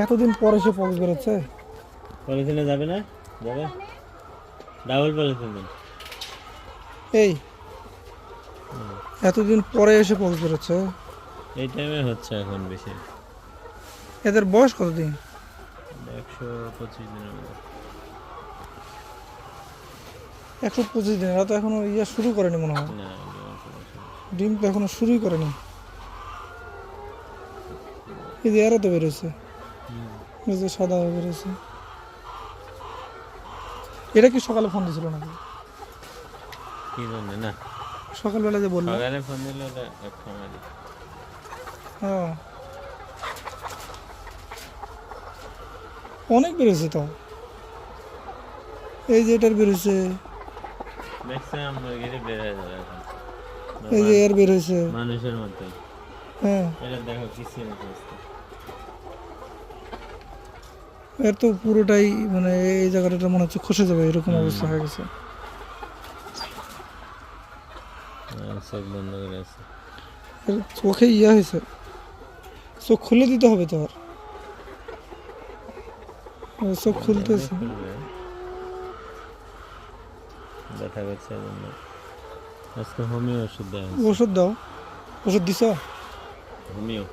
এতদিন পরে সে পক্স বেরোচ্ছে? পলিথিনে যাবে না? যাবে? Double polythene. এই এতদিন পরে এসে পক্স বেরোচ্ছে? এই টাইমে হচ্ছে এখন বেশি। এদের বয়স কতদিন? একশো পঁচিশ দিনের একশো পঁচিশ দিন এরা তো এখনও ইয়ে শুরু করেনি মনে হয়। ডিম তো এখনও শুরুই করেনি। এই যে এরা তো বেরোচ্ছে। সাদা হয়ে বেরোচ্ছে এটা কি সকালে ফোন দিছিল নাকি? কি জন্য না। সকালবেলা যে বলল। সকালে ফোন দিলে এক হ্যাঁ অনেক বেরোছে তো। এই যে এটার বেরোছে এই যে এর বেরোছে মানুষের মতোই। হ্যাঁ। এটা দেখো কিছু না অবস্থা এর তো পুরোটাই মানে এই জায়গাটা মনে হচ্ছে খসে যাবে এরকম অবস্থা হয়ে গেছে। আর চোখ ইয়ে হয়েছে। চোখ খুলে দিতে হবে তো আর। চোখ খুলতেছে। করছে এজন্য আজকে হোমিও ওষুধ দেওয়া ওষুধ দাও। ওষুধ দিছ? হোমিও।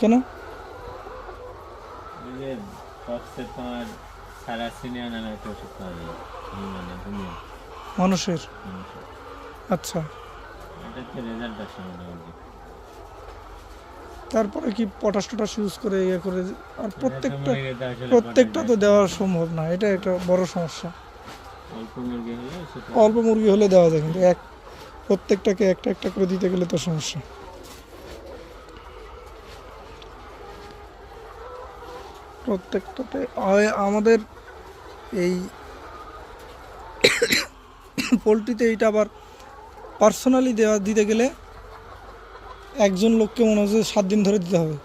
কেন? পক্সের তোমার সারাসিনিয়া নামে একটা ওষুধ পাওয়া যায়। মানে হোমিও মানুষের। আচ্ছা। এটা তো রেজাল্ট আসে মোটামুটি। তারপরে কি পটাশ টটাশ ইউজ করে ইয়ে করে আর প্রত্যেকটা প্রত্যেকটা তো দেওয়া সম্ভব না এটা একটা বড় সমস্যা। অল্প মুরগি হলে দেওয়া যায় কিন্তু এক প্রত্যেকটাকে একটা একটা করে দিতে গেলে তো সমস্যা। প্রত্যেকটাতে। আমাদের এই পোলট্রিতে এইটা আবার পার্সোনালি দেওয়া দিতে গেলে একজন লোককে মনে হচ্ছে সাত দিন ধরে দিতে হবে।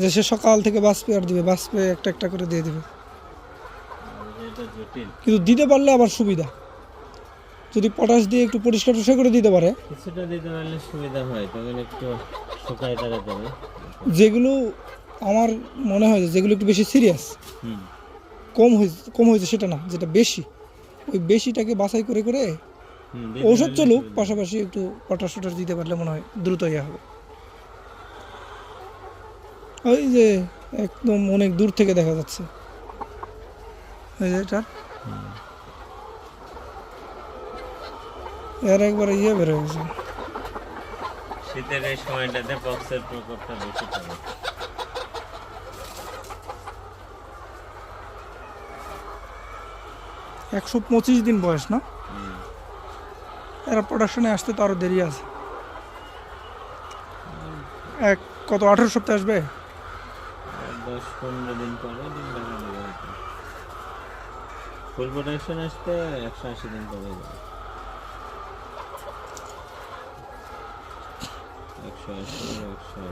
যে সে সকাল থেকে বাস পেয়ার দিবে বাস পেয়ে একটা একটা করে দিয়ে দিবে। আর কিন্তু দিতে পারলে আবার সুবিধা। যদি পটাশ দিয়ে একটু পরিষ্কার টরিষ্কার করে দিতে পারে। কিছুটা দিতে পারলে সুবিধা হয় তখন একটু শুকায় যেগুলো আমার মনে হয় যেগুলো একটু বেশি সিরিয়াস হুম। কম হয়েছে কম হয়েছে সেটা না যেটা বেশি। ওই বেশিটাকে বাছাই করে করে ঔষধ চলুক পাশাপাশি একটু পটাশ টটাশ দিতে পারলে মনে হয় দ্রুত ইয়ে হবে। ওই যে একদম অনেক দূর থেকে দেখা যাচ্ছে। এই যে এটা। হুম। এর একবার ইয়ে গেছে। শীতের এই সময়টাতে পক্সের প্রকোপটা বেশি থাকে। একশো পঁচিশ দিন বয়স, না? এরা প্রোডাকশনে আসতে তো আরও দেরি আছে। এক, কত, আঠেরো সপ্তাহে আসবে? দশ পনেরো দিন পরে আসতে একশো আশি দিন পরে একশো আশি, একশো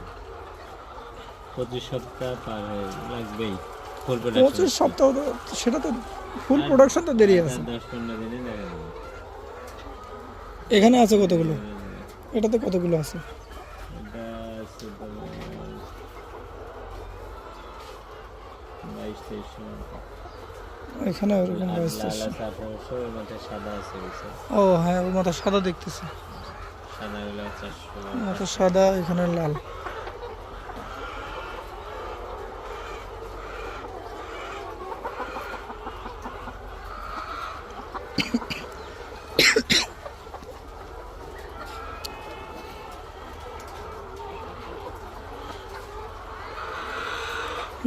পঁচিশ সপ্তাহ পার হয়ে লাগবেই। ফুল পঁচিশ প্রোডাকশন সপ্তাহ তো সেটা তো ফুল প্রোডাকশন তো দেরি আছে। এখানে আছে কতগুলো? এটাতে কতগুলো আছে? এখানে ওরকম ও হ্যাঁ ওর মাথা সাদা দেখতেছে। সাদা এখানে লাল।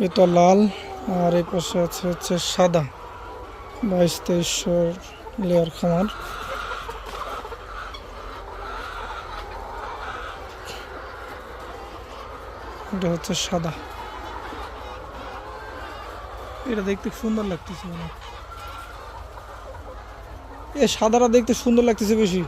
এটা লাল, আর এই পাশে আছে হচ্ছে সাদা। বাইশ তেইশশো লেয়ার খামার। এটা হচ্ছে সাদা। এটা দেখতে সুন্দর লাগতেছে মানে এ সাদাটা দেখতে সুন্দর লাগতেছে বেশি।